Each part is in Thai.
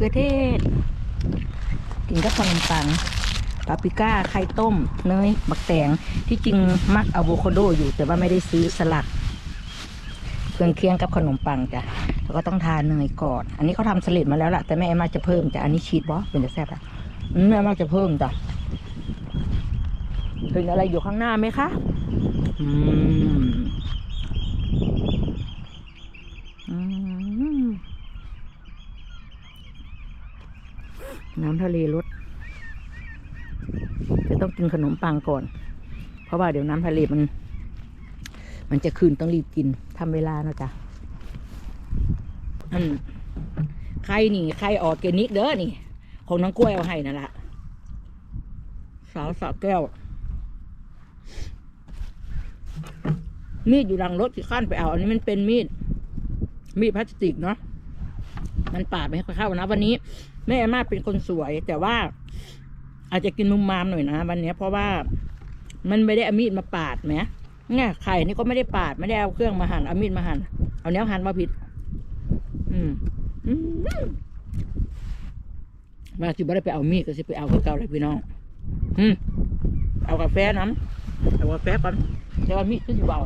ขือเทศ กินกับขนมปังปาปริก้าไข่ต้มเนยบักแตงที่จริงมักอะโวคาโดอยู่แต่ว่าไม่ได้ซื้อสลัดเครื่องเคียงกับขนมปังจ้ะแล้วก็ต้องทานเนยก่อน อันนี้เขาทำสลิดมาแล้วล่ะแต่แม่เอ็มาจะเพิ่มจ้ะอันนี้ชีสบอสเป็นจะแซ่บอะแม่เอ็มมาจะเพิ่มจ้ะเห็นอะไรอยู่ข้างหน้าไหมคะอืมอืม น้ำทะเลลดจะต้องกินขนมปังก่อน เพราะว่าเดี๋ยวน้ำทะเลมัน มันจะคืนต้องรีบกินทำเวลาเนาะจ๊ะอันไข่นี่ไข่ออร์แกนิกเด้อนี่ ของน้องกล้วยเอาให้นั่นแหละสาวสาวแก้วมีดอยู่หลังรถที่ขั้นไปเอา อันนี้มันเป็นมีด มีดพลาสติกเนาะมันปาดไม่ค่อยเข้านะ วันนี้ แม่อาม่าเป็นคนสวย แต่ว่า อาจจะกินมุมมามหน่อยนะวันนี้เพราะว่ามันไม่ได้อามีดมาปาดไหมเนี่ยไข่นี่ก็ไม่ได้ปาดไม่ได้เอาเครื่องมาหั่นเอามีดมาหั่นเอาเนี้ยหั่นมาผิด อืมมาสิบ่ได้ไปเอามีดก็สิไปเอาคือเก่าเลยพี่น้องอืมเอากาแฟน้ำเอากาแฟก่อนแต่ว่ามีดคือสิเบา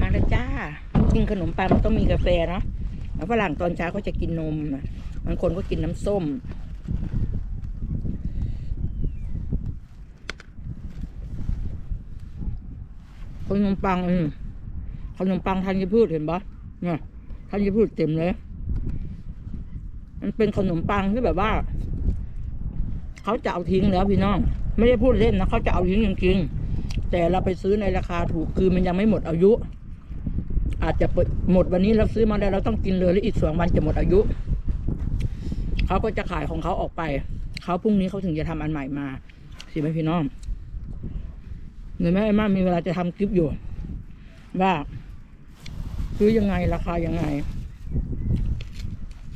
มาแล้วจ้ากินขนมปังมันต้องมีกาแฟเนาะ แล้วฝรั่งตอนเช้าเขาจะกินนมนะบางคนก็กินน้ำส้ม ขนมปังอืมขนมปังธัญพืชเห็นปะเนี่ยธัญพืชเต็มเลย มันเป็นขนมปังที่แบบว่า เขาจะเอาทิ้งแล้วพี่น้อง ไม่ได้พูดเล่นนะเขาจะเอาทิ้งจริงๆแต่เราไปซื้อในราคาถูกคือมันยังไม่หมดอายุ อาจจะหมดวันนี้เราซื้อมาแล้วเราต้องกินเลยแล้วอีกสองวันจะหมดอายุ เขาก็จะขายของเขาออกไป เขาพรุ่งนี้เขาถึงจะทำอันใหม่มา สิไหมพี่น้องเงินแม่ไอ้มามีเวลาจะทำคลิปอยู่ ว่าซื้อยังไงราคายังไง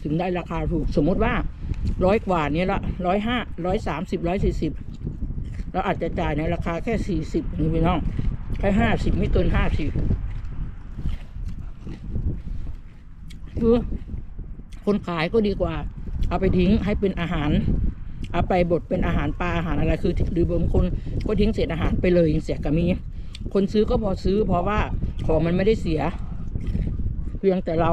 ถึงได้ราคาถูกสมมติว่าร้อยกว่านี้ละร้อยห้าร้อยสามสิบร้อยสี่สิบเราอาจจะจ่ายในราคาแค่สี่สิบนี่พี่น้องแค่ห้าสิบไม่เกินห้าสิบ คือคนขายก็ดีกว่า เอาไปทิ้งให้เป็นอาหาร เอาไปบดเป็นอาหารปลาอาหารอะไรคือหรือบางคนก็ทิ้งเศษอาหารไปเลยยังเสียก็มี คนซื้อก็พอซื้อ เพราะว่าของมันไม่ได้เสีย เพียงแต่เรา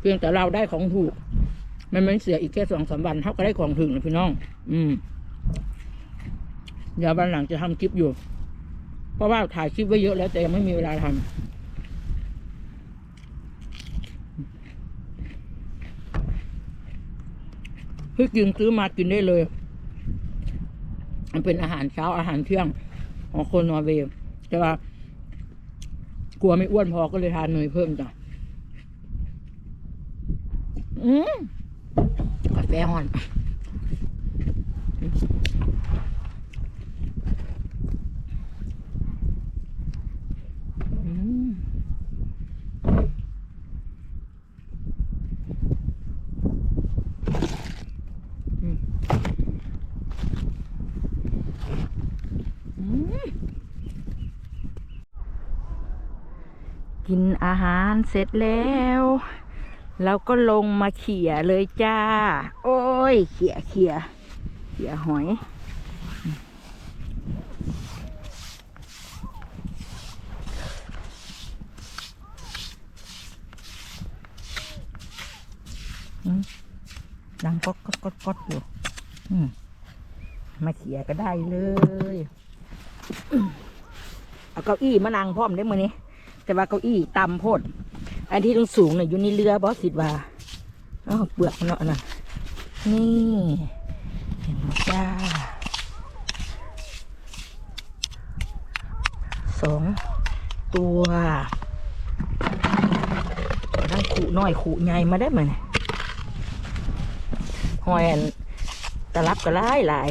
เพียงแต่เราได้ของถูก มันไม่เสียอีกแค่สองสามวันเท่าก็ได้ของถึงนะพี่น้อง อืมเดี๋ยววันหลังจะทำคลิปอยู่ เพราะว่าถ่ายคลิปไว้เยอะแล้วแต่ยังไม่มีเวลาทำ พี่กินซื้อมากินได้เลย มันเป็นอาหารเช้าอาหารเที่ยงของคนนอร์เวย์แต่ว่ากลัวไม่อ้วนพอก็เลยทานเนยเพิ่มจ้ะอืมกาแฟฮอนอืมอืมอืม กินอาหารเสร็จแล้วแล้วก็ลงมาเขี่ยเลยจ้า โอ้ย เขี่ยเขี่ยเขี่ยหอย ดังก๊อกก๊อกก๊อกก๊อกอยู่มาเขี่ยก็ได้เลย เอาเก้าอี้มานั่งพร้อมได้มือนี้ แต่ว่าเก้าอี้ต่ำโพด อันที่ต้องสูงเนี่ยอยู่ในเรือบอสสิดว่าอ้าวเปลือกเนาะนะนี่เห็นจ้าสองตัวทั้งขู่น้อยขู่ใหญ่มาได้ไหมหอยอันตะลับกระไล่หลาย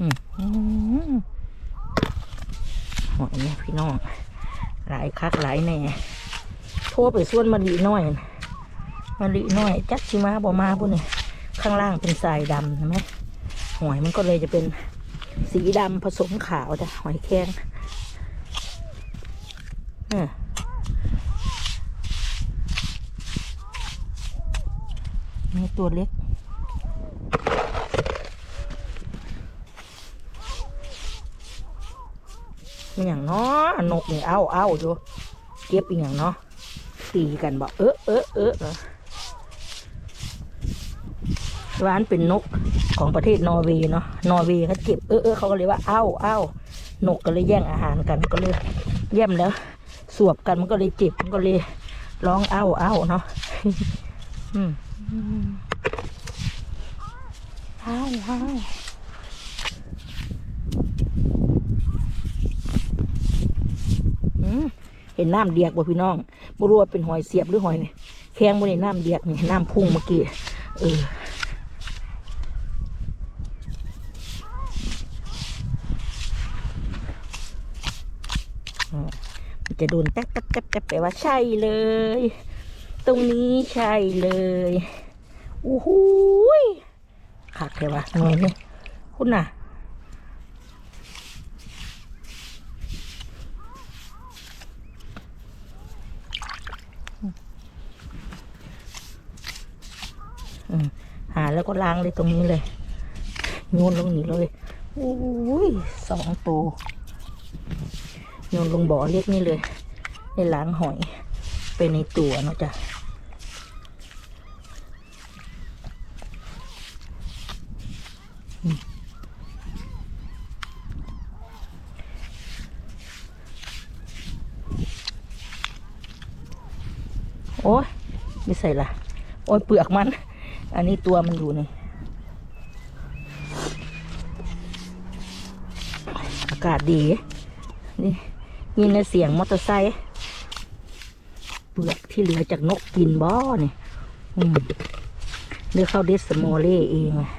อืมอืมหอยเนี่ยพี่น้อง หลายคักหลายแน่โทรไปส่วนมะลิน้อยมะลิน้อยจักชิมาบ่มาพุ่นนี่ข้างล่างเป็นทรายดำใช่ไหมหอยมันก็เลยจะเป็นสีดำผสมขาวจ้ะหอยแครงเนี่ยตัวเล็ก มันอย่างเนาะนกเนี่เอาเอาอยู่เก็บอีกอย่างเนาะตีกันบอกเออเออเออรอร้านเป็นนกของประเทศนอร์เวย์เนาะนอร์เวย์เขาเก็บเออเออเขาก็เลยว่าเอ้าเอ้านกก็เลยแย่งอาหารกันก็เลยแย่มแล้ว สวบกันมันก็เลยเจ็บมันก็เลยร้องเอ้าเอ้าเนาะอืมเอ้าเอ้า อืม เห็นน้ำเดียกบ่พี่น้องบ่รู้ว่าเป็นหอยเสียบหรือหอยนี่แข้งบ่ได้น้ำเดียกนี่น้ำพุ่งเมื่อกี้เออมันจะโดนแต๊กแต๊กแต๊กแต๊กแปลว่าใช่เลย ตรงนี้ใช่เลยอู้หูยขาดแค่ว่าหน่อยนี่คุณน่ะ หาแล้วก็ล้างเลยตรงนี้เลยโยนลงนี้เลยโอ้ยสองตัวโยนลงบ่อเล็กนี่เลยได้ล้างหอยไปในตัวเนาะจ้ะโอ้ยไม่ใส่ละโอ้ยเปลือกมัน อันนี้ตัวมันอยู่นี่ อากาศดี นี่ยินเสียงมอเตอร์ไซค์เปลือกที่เหลือจากนกกินบ่อนี่เลือเข้าเดสโมเล่เองอะ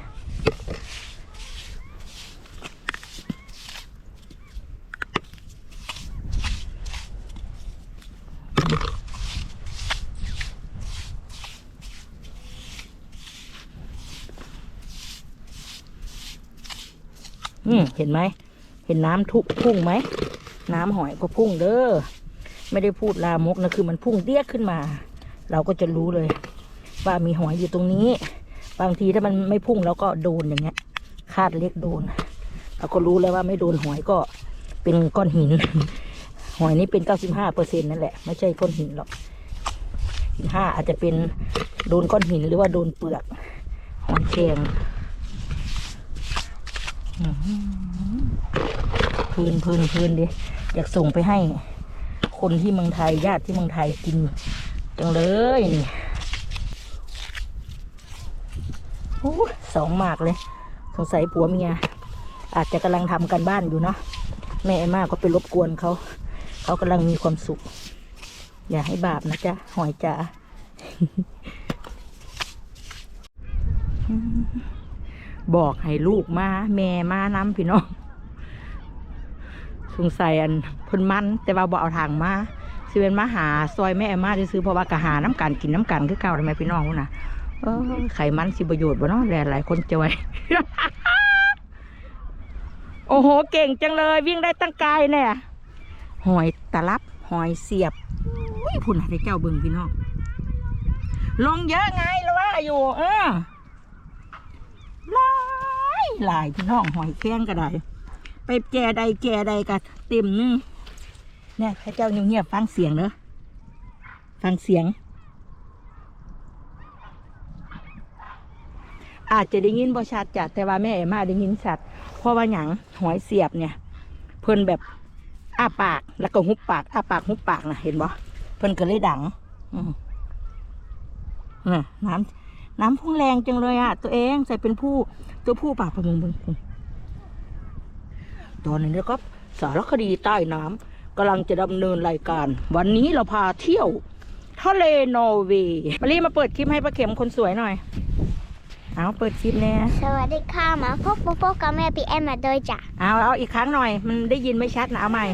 เห็นไหม เห็นน้ำทุกพุ่งไหม น้ำหอยก็พุ่งเด้อ ไม่ได้พูดลามกนะคือมันพุ่งเดียขึ้นมา เราก็จะรู้เลยว่ามีหอยอยู่ตรงนี้ บางทีถ้ามันไม่พุ่งเราก็โดนอย่างเงี้ย คาดเล็กโดน เราก็รู้แล้วว่าไม่โดนหอยก็เป็นก้อนหิน หอยนี่เป็นเก้าสิบห้าเปอร์เซ็นนั่นแหละ ไม่ใช่ก้อนหินหรอกห้าอาจจะเป็นโดนก้อนหินหรือว่าโดนเปลือกหอยแครง พื้นพื้นพื้นดิอยากส่งไปให้ คนที่เมืองไทยญาติที่เมืองไทยกิน จังเลยนี่โอ้สองหมากเลย สงสัยผัวเมีย อาจจะกำลังทำกันบ้านอยู่เนาะแม่มากก็ไปรบกวนเขา เขากำลังมีความสุข อย่าให้บาปนะจ๊ะ หอยจ๋า บอกให้ลูกมาแม่มาน้ำพี่น้องสงสัยอันพนมันแต่ว่าบ่เอาทางมาสิเป็นมาหาซอยแม่มาจะซื้อเพราะว่ากะหาน้ำกันกินน้ำกันคือเก่าทำไมพี่น้องนะเออไขมันสิประโยชน์บ่เนาะหลายหลายคนจะไวโอ้โหเก่งจังเลย วิ่งได้ตั้งไกลเนี่ยหอยตะลับหอยเสียบอุ้ยพุ่นน่ะได้เจ้าเบิ่งพี่น้องลงเยอะไงแล้วว่าอยู่ เออ หลายหลายพี่น้องหอยแข้งก็ได้ ไปแก่ใดแก่ใดก็เต็มนึงเนี่ยพระเจ้าเงียบๆฟังเสียงเนอะฟังเสียง อาจจะได้ยินบ่ชัดจ้ะแต่ว่าแม่เอมาได้ยินชัดเพราะว่าหยังหอยเสียบเนี่ย เพิ่นแบบอ้าปากแล้วก็หุบปากอ้าปากหุบปากนะเห็นบ่เพิ่นก็เลยดัง อืมน่ะน้ำ น้ำพุ่งแรงจังเลยอะ ตัวเองใส่เป็นผู้ตัวผู้ปากประมงบนตอนนี้นะครับสารคดีใต้น้ำกำลังจะดำเนินรายการ วันนี้เราพาเที่ยวทะเลนอร์เวย์มารีมาเปิดคลิปให้ป้าเข็มคนสวยหน่อย เอาเปิดคลิปแน่สวัสดีค่ะมาพบปะพบกับแม่พี่แอมมาโดยจ้ะเอาเอาอีกครั้งหน่อย มันได้ยินไม่ชัดนะเอาใหม่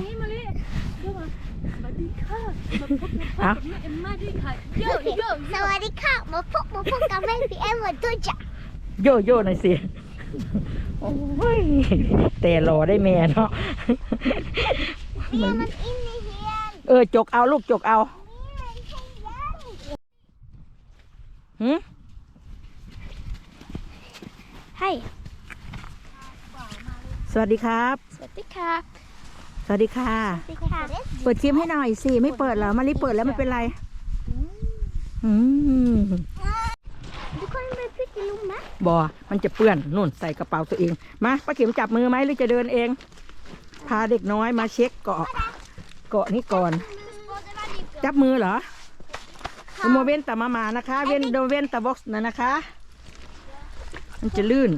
เอาแม่เอ็มมาด้วยค่ะโยโยสวัสดีค่ะมาพบปะพบกับแม่พี่แอมมาโดยจ้ะโยโย่หน่อยสิโอ้ยแต่รอได้แม่เนาะนี่มันอินนี่เฮียนเออจกเอาลูกจกเอานี่มันใช่ยังหืมให้สวัสดีครับ สวัสดีค่ะ สวัสดีค่ะ สวัสดีค่ะ เปิดคลิปให้หน่อยสิไม่เปิดเหรอมารีเปิดแล้วไม่เป็นไรอืมทุกคนไปพี่กินลุงไหมบอมันจะเปื้อนนุ่นใส่กระเป๋าตัวเองมาป้าเข็มจับมือไหมหรือจะเดินเอง พาเด็กน้อยมาเช็คเกาะ เกาะนี้ก่อน จับมือเหรอโมเวนตามามานะคะ เวนโดเวนตาบ็อกซ์นะนะคะ มันจะลื่น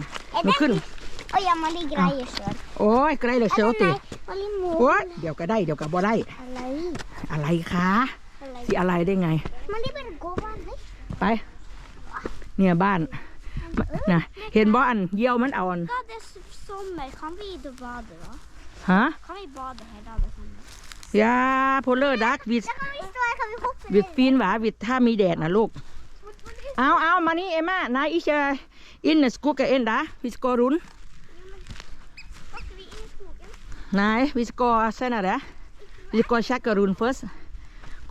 หนูขึ้น โอ้ยมาลีกไรเฉยโอ้ยไกลเลยเชียวติ มาลีหมูโอ้ยเดี๋ยวก็ได้เดี๋ยวก็บ่ได้ อะไรอะไรคะอะไรที่อะไรได้ไงมาลีเป็นโกบ้านเฮ้ยไป เนี่ยบ้านนะเห็นบ่อันเยี่ยวมันเอาอันก็ det sommer kan vi inte bada då? ฮะ Kan vi bada hela dagen? ยาโพลเลอร์ดักวิด Kan vi stå här? Kan vi hoppa วิดฟีนหวาวิดถ้ามีแดดนะลูก เอาเอามานี่เอม่านายอิชอินสกุกเอ็นดาวิสกอรุน Måste vi in i นายวิสกอเซนอะไรวิสกอชักกรุน first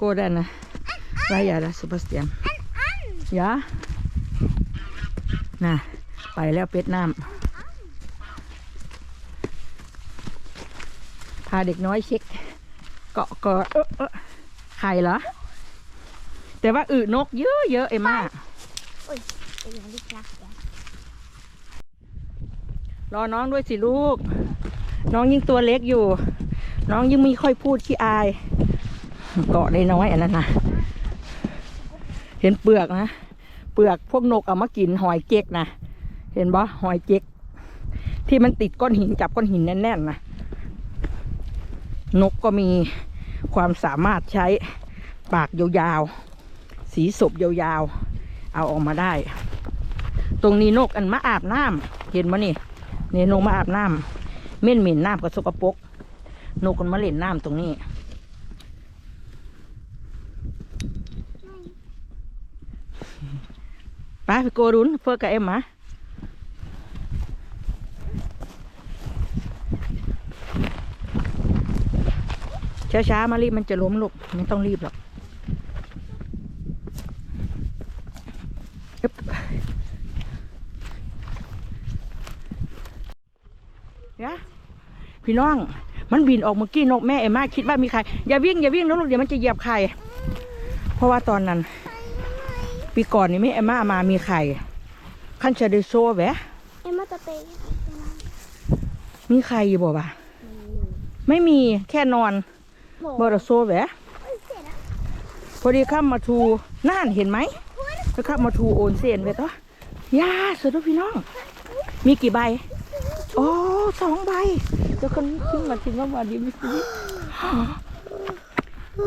go then ไรอย่าละสุภาพสเตียนยาน่ะไปแล้วเป็ดน้ำพาเด็กน้อยเช็ค เกาะกาะเออเออไข่เหรอ แต่ว่าอึนกเยอะเยอะเอ็มม่ารอน้องด้วยสิลูก น้องยิ่งตัวเล็กอยู่ น้องยิ่งไม่ค่อยพูดขี้อาย เกาะได้น้อยอันนั้นนะเห็นเปลือกนะ เปลือกพวกนกเอามากินหอยเจ๊กนะ เห็นบ่หอยเจ๊ก ที่มันติดก้อนหินจับก้อนหินแน่นๆนะ นกก็มีความสามารถใช้ปากยาวๆ สีศพยาวๆ เอาออกมาได้ ตรงนี้นกอันมาอาบน้ำเห็นมั้นี่นี่นกมาอาบน้ำ เม่นเหม็นน้ำกับสกปรกนกมันมาเล่นน้ำตรงนี้ ไปไปโกรุนเพื่อกับเอ็มมาช้าๆมารีบมันจะล้มลูกไม่ต้องรีบหรอกอึ๊บเดี๋ยว พี่น้อง มันบินออกเมื่อกี้นกแม่เอ็มมาคิดว่ามีใครอย่าวิ่งอย่าวิ่งนะลูกเดี๋ยวมันจะเหยียบไข่เพราะว่าตอนนั้น ปีก่อนนี่ไม่เอ็มมามามีไข่ขั้นจะได้โซแหวะ Emma tar dig. มีใครอยู่บ่บ่ะไม่มีแค่นอนบอดโซแหวะพอดีข้ามมาทูน่านเห็นไหมแล้วข้ามมาทูโอนเซนไปต่อยาสุดพี่น้อง มีกี่ใบ โอ้สองใบเดี๋ยวคนขึ้นมาทิ้งว่ามาดีไม่ซื้อโอ้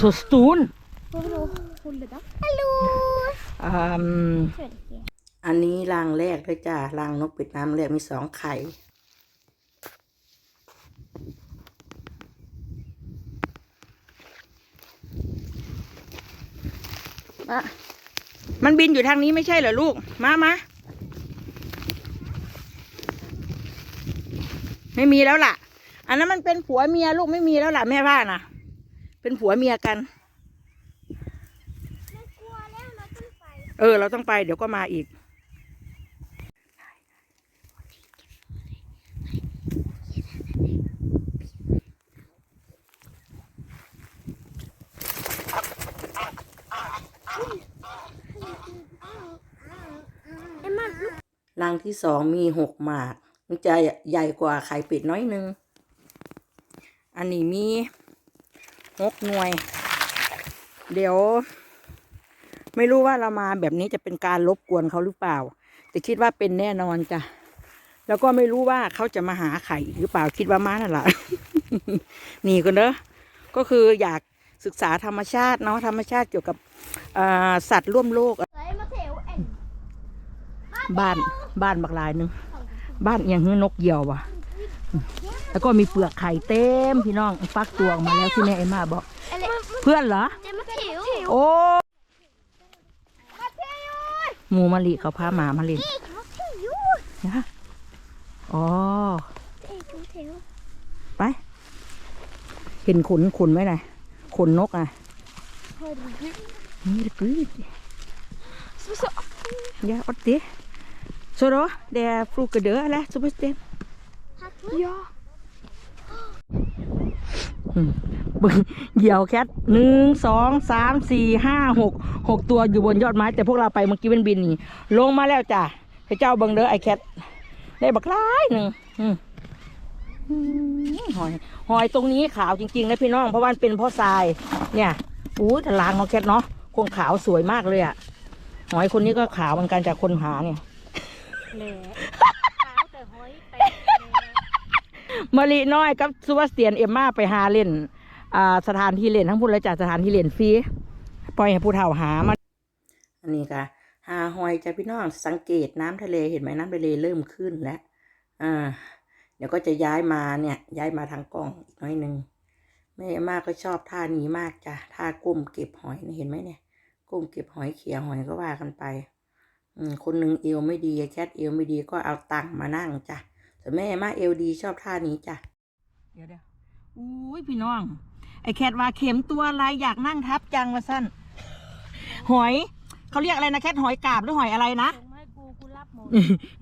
สดสตูน Vadå? Håller det? Hallå! อืมอันนี้รังแรกด้วยจ้ารังนกเป็ดน้ำแรกมีสองไข่อะมันบินอยู่ทางนี้ไม่ใช่เหรอลูก มามา ไม่มีแล้วล่ะ อันนั้นมันเป็นผัวเมียลูกไม่มีแล้วล่ะแม่ว่านะเป็นผัวเมียกันเออ เราต้องไปเดี๋ยวก็มาอีก Emma, รังที่สองมีหกหมาก มันจะใหญ่กว่าไข่เป็ดน้อยหนึง อันนี้มีหกหน่วย เดี๋ยว ไม่รู้ว่าเรามาแบบนี้จะเป็นการรบกวนเขาหรือเปล่า แต่คิดว่าเป็นแน่นอนจ้ะ แล้วก็ไม่รู้ว่าเขาจะมาหาไข่อีกหรือเปล่าคิดว่ามานั่นแหละนี่กันเนอะก็คืออยากศึกษาธรรมชาติเนาะธรรมชาติเกี่ยวกับอ่าสัตว์ร่วมโลก Nej, Matteo, en. บ้านบ้านบักหลายหนึง บ้านอยังหื้อนกเหยี่ยวว่ะ แล้วก็มีเปลือกไข่เต็มพี่น้องฟักตัวออกมาแล้วที่แม่เอ็มมาบอก Eller, เพื่อนเหรอ det är Matteo. โอ้ Matteo! หมูมะลิเขาพาหมามาเล่น Matteo! นะอ๋อเอ้ยดูเถวไป เห็นขนขนไหมน่ะขนนกอะพอดูดินี่ละกืดสุส Ja, og det. Så da, det er frokadø, eller? Så bestemt. ฮักยอเบิ่งเหยี่ยวแคทหนึ่งสองสามสี่ห้าหกหกตัวอยู่บนยอดไม้ แต่พวกเราไปเมื่อกี้เป็นบินนี่ลงมาแล้วจ้ะพระเจ้าเบิ่งเด้อไอแคทได้บักหลายหนึ่งอืมอืมหอยหอยตรงนี้ขาวจริงๆนะพี่น้องเพราะว่ามันเป็นเพราะทราย เนี่ยอู้แต่ลางเนาะแคทเนาะคงขาวสวยมากเลยอะหอยคนนี้ก็ขาวเหมือนกันจากคนหาเนี่ย แหล่ขาวแต่หอยแตกแหล่มารีน้อยกับซูบาสเตียนเอ็มมาไปหาเล่นอ่าสถานที่เล่นทั้งพูดและจากสถานที่เล่นฟรีปล่อยให้ผู้เฒ่าหามาอันนี้ค่ะ หาหอยจ้ะพี่น้องสังเกตน้ำทะเลเห็นไหมน้ำทะเลเริ่มขึ้นแล้วอ่าเดี๋ยวก็จะย้ายมาเนี่ย ย้ายมาทางกล้องอีกน้อยหนึ่งแม่เอ็มมาก็ชอบท่านี้มากจ้ะท่าก้มเก็บหอยเห็นไหมเนี่ยก้มเก็บหอยเขี่ยหอยก็ว่ากันไป คนหนึ่งเอวไม่ดีแคทเอวไม่ดีก็เอาตังค์มานั่งจ้ะแต่แม่มาเอลดีชอบท่านี้จ้ะเดี๋ยวเดี๋ยวอุ้ยพี่น้อง ไอแคทว่าเข็มตัวอะไรอยากนั่งทับจังมาสั้นหอยเขาเรียกอะไรนะแคทหอยกาบหรือหอยอะไรนะส่งมาให้กูกูรับหมด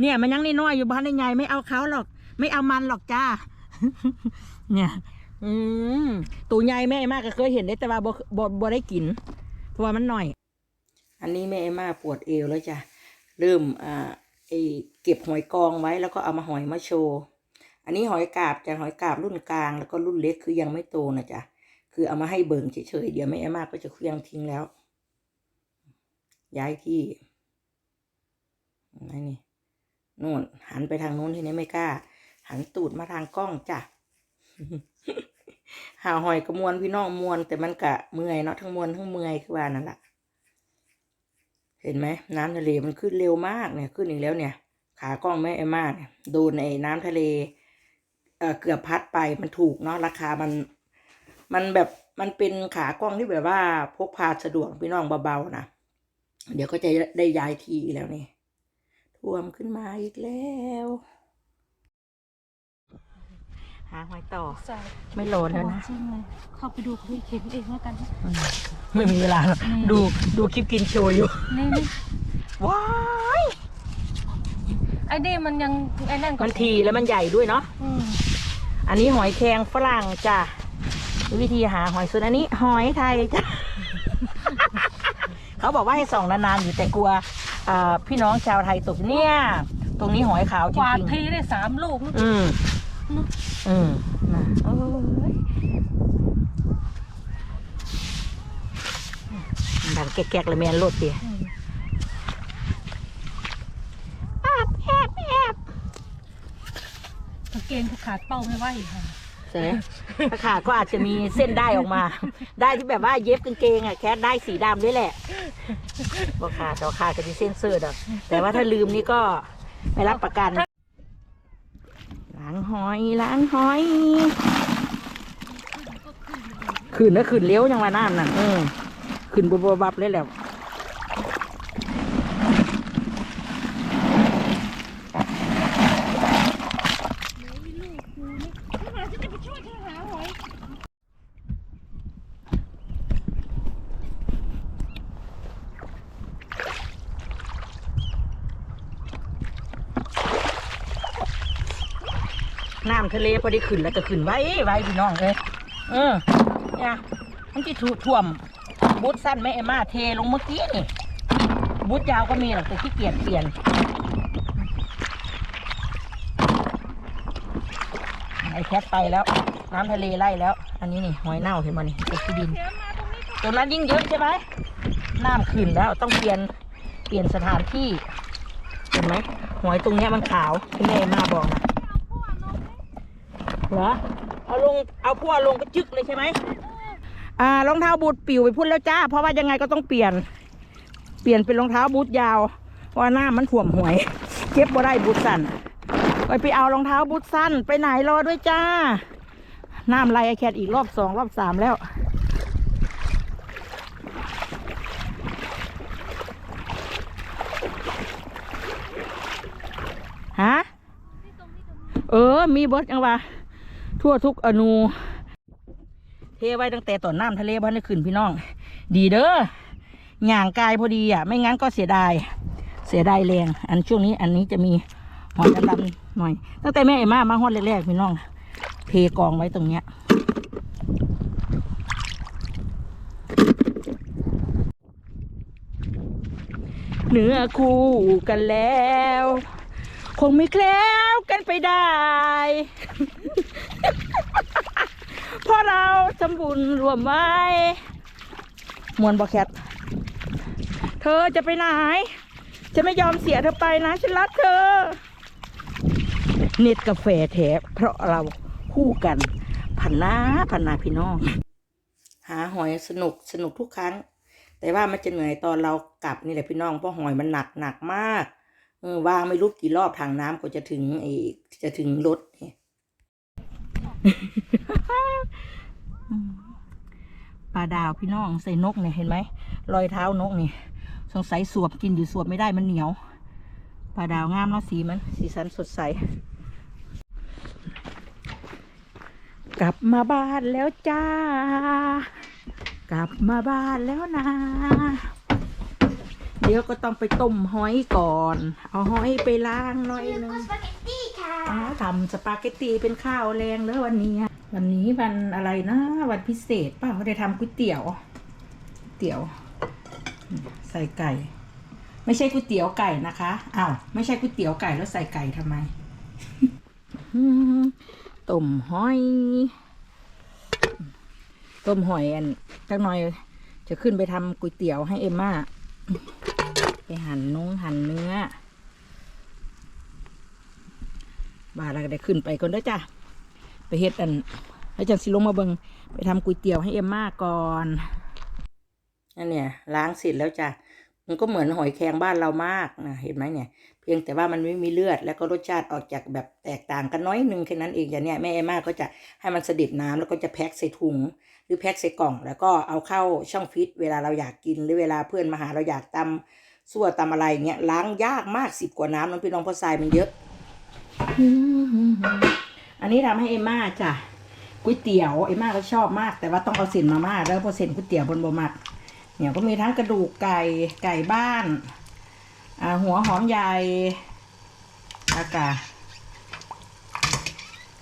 เนี่ยมันยังน้อยๆอยู่บ้านในไงไม่เอาเขาหรอก ไม่เอามันหรอกจ้า เนี่ย อืมตัวใหญ่แม่มากก็เคยเห็นได้แต่ว่าบ่บ่บ่ได้กินเพราะว่ามันหน่อย อันนี้แม่มาปวดเอวแล้วจ้ะ เริ่มอ่าไอเก็บหอยกองไว้แล้วก็เอามาหอยมาโชว์อันนี้หอยกาบจะหอยกาบรุ่นกลางแล้วก็รุ่นเล็กคือยังไม่โตนะจ๊ะคือเอามาให้เบิ่งเฉยๆเดี๋ยวแม่มากก็จะเคลี้ยงทิ้งแล้ว ย้ายที่นนี่นู่นหันไปทางนู้นทีนี้ไม่กล้า หันตูดมาทางกล้องจ้ะหาหอยกระมวลพี่น้องมวลแต่มันกะเมื่อยเนาะทั้งมวลทั้งเมื่อยคือว่านั่นแหละ เห็นไหมน้ำทะเลมันขึ้นเร็วมากเนี่ยขึ้นอีกแล้วเนี่ย ขากล้องแม่เอมมากโดนไอ้น้ำทะเลเอ่อเกือบพัดไปมันถูกเนาะราคามัน มันแบบมันเป็นขากล้องที่แบบว่าพกพาสะดวกพี่น้องเบาๆนะเดี๋ยวก็จะได้ย้ายทีแล้วนี่ท่วมขึ้นมาอีกแล้ว หาหอยต่อใส่ไม่โหลดแล้วนะ จริงเลยเข้าไปดูกับพี่เข็มเองแล้วกัน ไม่มีเวลาหรอกดูดูคลิปกินโชว์อยู่ นี่นี่ว้ายไอ้นี่มันยังไอ้นั่นก็มันทีแล้วมันใหญ่ด้วยเนาะ อืมอันนี้หอยแครงฝรั่งจ้ะ วิธีหาหอยส่วนอันนี้ หอยไทยจ้ะ เขาบอกว่าให้ส่องนานๆอยู่แต่กลัวอ่าพี่น้องชาวไทยตกเนี่ย ตรงนี้หอยขาวจกวาดริงทีได้สามลูกนะๆอืม อืมนะโอ้ยดังแก๊กๆเลยแมนรถเดียอืมแอบแอบแอบกางเกงกูขาดเป้าไม่ไหวค่ะใช่ถ้าขาดก็อาจจะมีเส้นได้ออกมา ได้ที่แบบว่าเย็บกางเกงอะแค่ได้สีดำด้วยแหละบอกขาดแต่ว่าขาดก็จะเส้นเสื้อดอกแต่ว่าถ้าลืมนี่ก็ไม่รับประกันล้าางหอยล้างหอยขืนแล้วขืนเลี้ยวยังว่าน้ำน่ะเออขืนบวบับเลยแหละำทะเลพอได้ขึ้นแล้วก็ขึ้นไว้ไว้พี่น้องเลยเออเนี่ยมันจะถูท่วมบูทสั้นไหมเอมาเทลงเมื่อกี้นี่บูทยาวก็มีหรอกแต่ขี้เกียจเปลี่ยนไอแคทไปแล้ว น้ำทะเลไล่แล้ว อันนี้นี่หอยเน่าเห็นมั้นี่ติดที่ดินตรงนั้นยิ่งเยอะใช่ไหมน้ำขึ้นแล้วต้องเปลี่ยนเปลี่ยนสถานที่เห็นไหมหอยตรงเนี้ยมันขาวที่แม่มาบอกนะ เหรอ เอาลง เอาพ่วลงก็จึกเลยใช่ไหมอ่ารองเท้าบูทปิวไปพุ่นแล้วจ้า เพราะว่ายังไงก็ต้องเปลี่ยน เปลี่ยนเป็นรองเท้าบูทยาว เพราะว่าหน้ามันถ่วมหวย เก็บบ่ได้บูทสั้นไปไปเอารองเท้าบูทสั้น ไปไหนรอด้วยจ้า น้ำไหลไอแคทอีกรอบสองรอบสามแล้วฮะเออ มีเบิดยังวะ ทั่วทุกอนูเทไว้ตั้งแต่ต้นน้ำทะเลบ้านได้ขึ้นพี่น้อง ดีเด้อหย่างกายพอดีอะ ไม่งั้นก็เสียดาย เสียดายแรง อันช่วงนี้อันนี้จะมีหอยดำๆหน่อย ตั้งแต่แม่เอ็มมามาฮอดแรกๆพี่น้อง เทกองไว้ตรงเนี้ยเนื้อคู่กันแล้ว คงไม่แคล้วกันไปได้ พราะเราทำบุญรวมไว้มวนบอแคทเธอจะไปไหนจะไม่ยอมเสียเธอไปนะ ฉันรักเธอ เน็ตกาแฟแท้เพราะเราคู่กันพันนาพันนาพี่น้อง หาหอยสนุกสนุกทุกครั้ง แต่ว่ามันจะเหนื่อยตอนเรากลับนี่แหละพี่น้องเพราะหอยมันหนักหนักมาก เออวางไม่รู้กี่รอบทางน้ำก็จะถึงไอ้จะถึงรถเนี่ย ปลาดาวพี่น้องใส่นกเนี่ยเห็นไหมรอยเท้านกนี่สงสัยสวบกินอยู่สวบไม่ได้มันเหนียวปลาดาวงามเนาะสีมัน สีสันสดใส กลับมาบ้านแล้วจ้า กลับมาบ้านแล้วนะ เดี๋ยวก็ต้องไปต้มหอยก่อน เอาหอยไปล้างหน่อยนึงสปาเกตตี้ ค่ะอ๋อทำสปาเกตตีเป็นข้าวแรงเลยวันนี้ วันนี้วันอะไรนะ วันพิเศษปล่าได้ทำก๋วยเตี๋ยวเตี๋ยว ใส่ไก่ ไม่ใช่ก๋วยเตี๋ยวไก่นะคะอ้าวไม่ใช่ก๋วยเตี๋ยวไก่แล้วใส่ไก่ทำไมต้มหอยต้มหอยอันจักหน่อย จะขึ้นไปทำก๋วยเตี๋ยวให้เอ็มม่าไปหั่นนุ่งหั่นเนื้อ บาเราก็ได้ขึ้นไปก่อนเด้อจ้ะไปเฮ็ดอันแล้วจังสิลงมาเบิงไปทำก๋วยเตี๋ยวให้เอ็มมาก่อนอันเนี่ยล้างเสร็จแล้วจ้ะมันก็เหมือนหอยแครงบ้านเรามากนะเห็นไหมเนี่ย เพียงแต่ว่ามันไม่มีเลือด แล้วก็รสชาติออกจากแบบแตกต่างกันน้อยนึงแค่นั้นเองอย่างเนี้ยแม่เอ็มมาก็จะให้มันเสด็จน้ำแล้วก็จะแพ็คใส่ถุง หรือแพ็คใส่กล่อง แล้วก็เอาเข้าช่องฟิตเวลาเราอยากกินหรือเวลาเพื่อนมาหาเราอยากตำซั่วตำอะไรเงี้ยล้างยากมากสิบกว่าน้ำน้องพี่น้องเพราะทรายมันเยอะ อันนี้ทำให้เอมม่าจ้ะก๋วยเตี๋ยวเอมม่าก็ชอบมาก แต่ว่าต้องเอาเส้นมาม่าแล้วพราะเส้นก๋วยเตี๋ยวบนบมักเนี่ยก็มีทั้งกระดูกไก่ไก่บ้านอ่าหัวหอมใหญ่อากา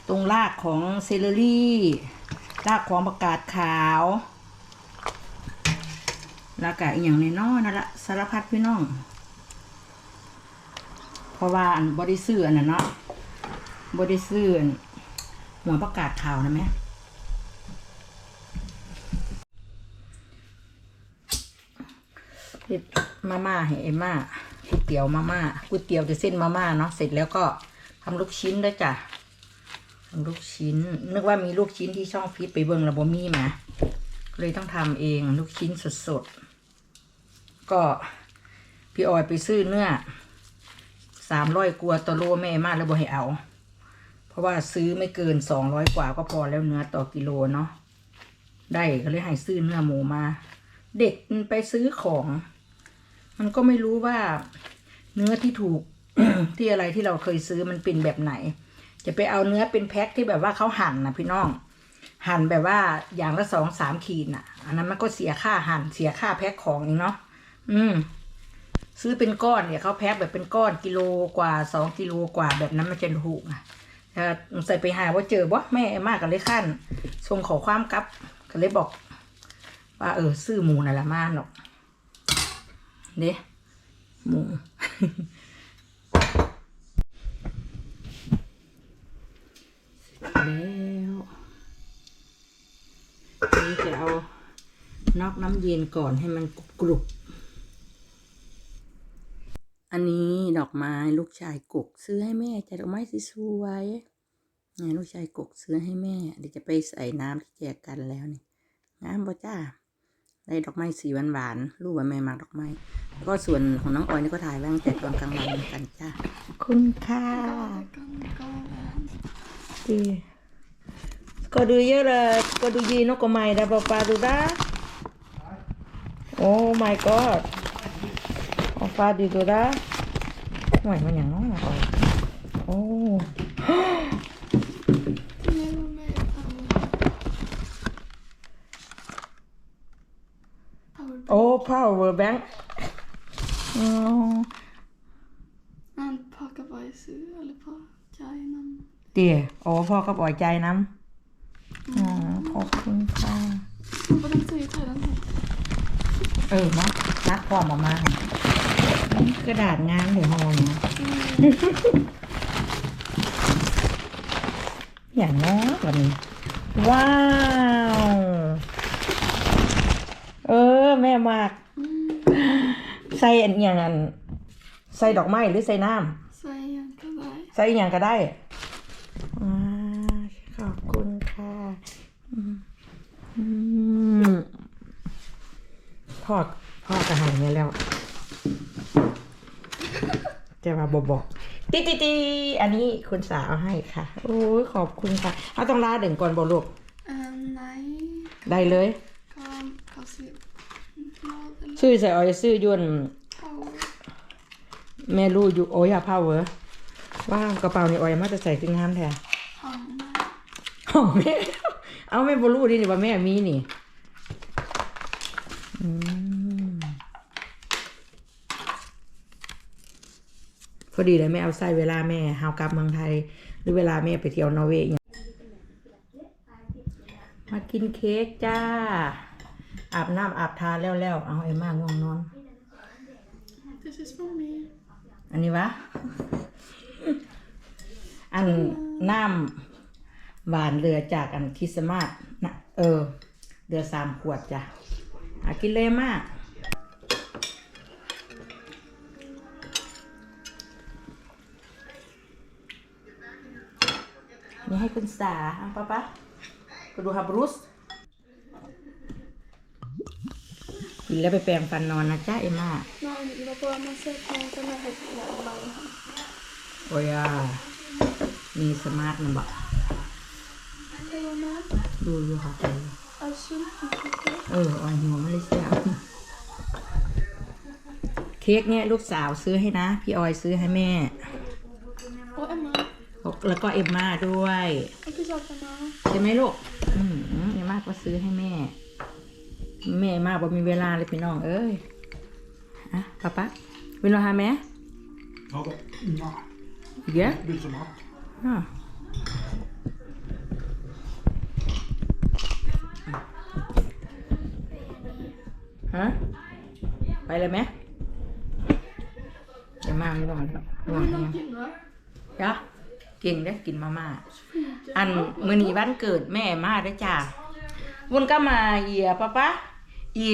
ตรงรากของเซเลอรี่ รากของประกาศขาวแล้วก็อีกอย่างในน้อยนั่นละสารพัดพี่น้อง เพราะว่าอันบริซื้ออันนั้นเนาะ บได้ซื้ออันหัวประกาศข่าวนะแม่เฮ็ดมาม่าให้เอม่าก๋วยเตี๋ยวมาม่าก๋วยเตี๋ยวจะเส้นมาม่าเนาะเสร็จแล้วก็ทำลูกชิ้นด้วยจ้ะทำลูกชิ้น นึกว่ามีลูกชิ้นที่ช่องฟิตไปเบิ่งระบบมีไหมเลยต้องทำเองลูกชิ้นสดๆ ก็พี่ออยไปซื้อเนื้อสามร้อยกว่าต่อโลแม่มากแล้วบ่ให้เอา เพราะว่าซื้อไม่เกินสองร้อยกว่าก็พอแล้วเนื้อต่อกิโลเนาะได้ก็เลยให้ซื้อเนื้อหมูมา เด็กมันไปซื้อของ มันก็ไม่รู้ว่า เนื้อที่ถูกที่อะไรที่เราเคยซื้อมันเป็นแบบไหน จะไปเอาเนื้อเป็นแพ็คที่แบบว่าเขาหั่นนะพี่น้อง หั่นแบบว่าอย่างละสองสามขีดน่ะ อันนั้นมันก็เสียค่าหั่นเสียค่าแพ็คของอีกเนาะอืม ซื้อเป็นก้อนเนี่ยเขาแพ็คแบบเป็นก้อนกิโลกว่าสองกิโลกว่าแบบนั้นมันจะถูกอะ ใส่ไปหาว่าเจอบ่แม่มากกันเลยขั้นส่งขอความกับก็เลยบอก ว่า เออ ซื้อหมูนั่นแหละมาหรอกเด้หมูแล้วนี่จะเอานอกน้ำเย็นก่อนให้มันกรุบๆอันนี้ ดอกไม้ ลูกชายกกซื้อให้แม่จดอกไม้สวยๆนี่ลูกชายกกซื้อให้แม่ เดี๋ยวจะไปใส่น้ำที่แจกกันแล้วนี่งามบ่จ้าได้ดอกไม้สีหวานๆรูปว่าแม่มักดอกไม้แล้วก็ส่วนของน้องออยนี่ก็ถ่ายไว้งแต่ตอนกลางวันเหมือนกันจ้าคุณค่ะ Sì. Scodu ieri, scodu ieri non come da papà da. Oh my god. ป้าดีดูได้ หน่อยมันอย่างน้อยโอ้โอ้ power bank อืม อันพ่อกับไอยซื้ออะไรพ่อใจน้ำเตี๋ยโอ้พ่อก็ปล่อยใจน้ำอ๋อขอบคุณค่ะำพ่อต้องซื้อใจน้ำ เออมานักพ่อมามา กระดาษงานหรือฮอเนาะอย่างน้อยกว่านี้ ว้าว เออ แม่มาก ใส่อันอย่างอันใส่ดอกไม้หรือใส่น้ Säg inte dig. ำใส่อหย่างก็ได้อ่าขอบคุณค่ะอืมอืมพ่อพ่อกระหายเนี่ยแล้ว จะมาบอกบอกติติติอันนี้คุณสาวให้ค่ะ โอ้ยขอบคุณค่ะ เอาต้องลาเด่นก่อนบอกลูก Uh, nej. ได้เลย Kan kanske glad eller ซื้อใส่ออยซื้อยวน power. แม่รู้อยู่โอ้ยาพาวเวอร์ว้าวกระเป๋านี่ออยมาจะใส่ขึ้นงานแทน Han. ของแม่ เอาแม่บรู้ดินี่ว่าแม่มีนี่ พอดีเลยแม่เอาใส่เวลาแม่เฮากลับเมืองไทย หรือเวลาแม่ไปเที่ยวนอร์เวย์เนี่ยมากินเค้กจ้า อาบน้ำอาบทาแล้วแล้วๆเอาไอ้มากง่วงนอน This is for me. อันนี้วะ อันน้ำหวานเรือจากอันคริสต์มาสนะเออเรือสามขวดจ้ะอากินเลยมาก นี่ให้คุณสาเอาปะปะไปดูฮับรุสกินแล้วไปแปรงฟันนอนนะจ๊ะเอ็มม่า Nej, det var bara man ser på den här häcken. โอ้ยอะมีสมาร์ทนะบอกดูอยู่ค่ะ Alltså, เอออ่อยหัวมาเลยเซียเค้กเนี่ยลูกสาวซื้อให้นะ พี่ออยซื้อให้แม่ แล้วก็เอ็มม่าด้วย Och du sa Emma. ใช่ไหมลูกอืมเอ็มม่าก็ซื้อให้แม่ แม่มากบ่มีเวลาเลยพี่น้องเอ้ยอะป๊าป๊าวินโลฮาแม่ Ja, det. Nej, เยอะ det blir som att. อะฮะไปเลยไหมเดี๋ยวมาไม่ต้องแล้วห่วงยัง Timmar. จ้ะ เก่งได้อกินมาม่าอันมื้อนี้วันเกิดแม่มาเด้อจ้าวุนก็มาเอียปะปะอี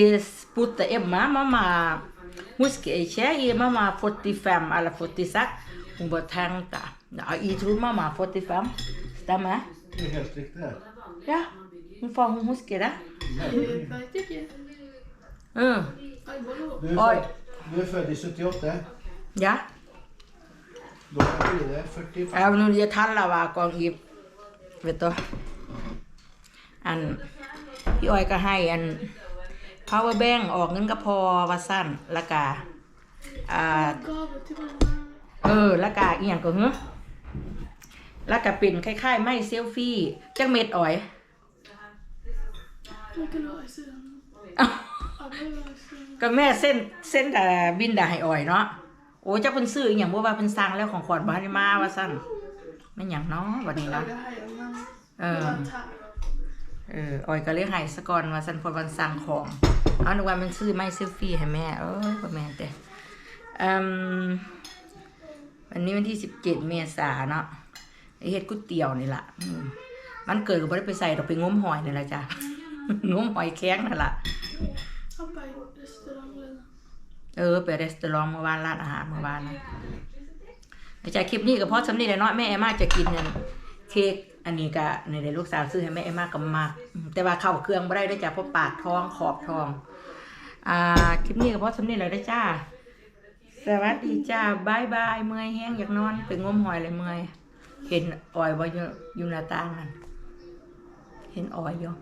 ปุตตะเอ็มมามามามุสเกเชอีมามา45 alla 46 hon var tänkta ja i tror mamma 45 stämmer Det är helt riktigt. här. ja hon får hon husker det Vad tycker jag? เออ Aj, vadå? Du är, Oj. född, du är född i 78. ja Då blir det 45. เอาหนูจะทันละว่ากองอีบเวทตัวอันพี่อ้อยก็ให้อัน power bank ออกเงินก็พอว่าสั้นแล้วก็อ่า Gav det till mamma. เออแล้วก็อีหยังก็เฮ้อแล้วก็เป็นคล้ายๆ ไม่เซลฟี่จักเม็ดอ้อย Jag kan ha i sidan. เอ้า Alla har i sidan. ก็แม่เส้นเส้นแต่บินดาให้อ้อยเนาะ โอ้จักเพิ่นซื้ออหย่างบ่ว่าเพิ่นสั่งแล้วของขวัญบ่ได้มาว่าซั่นแม่นหยังเนาะบัดนี้นะ det här är man. Ja. Det var tack. เออออยก็เลยให้สะก่อนว่าสันพอวันสั่งของเอาหนูว่ามันซื้อไม่เซลฟี่ให้แม่เออประมาณแต่อืมวันนี้วันที่สิบเจ็ดเมษาเนาะไอเฮ็ดก๋วยเตี๋ยวนี่ล่ะอืมมันเกิดก็บ่ได้ไปใส่ดอกไปงมหอยนี่แหละจ้ะ งมหอยแข้งนั่นล่ะ Han bara i restaurangen. เออ ไปรีสตอรองเมื่อวานร้านอาหารเมื่อวานนะในใจคลิปนี้ก็เพราะสำนีแหละเนาะแม่เอมมาจะกินเนั่นเค้กอันนี้ก็ในเดลูกสาวซื้อให้แม่เอมมากับมากแต่ว่าเข้าเครื่องไม่ได้ด้วยจ้ะเพราะปากท้องขอบท้อง อ่าคลิปนี้ก็เพราะสำนีแหละได้จ้าสวัสดีจ้าบายบายเมื่อยแห้งอยากนอนไปงมหอยเลยเมื่อยเห็นออยว่าอยู่อยู่หน้าต่างนั่นเห็นออยอยู่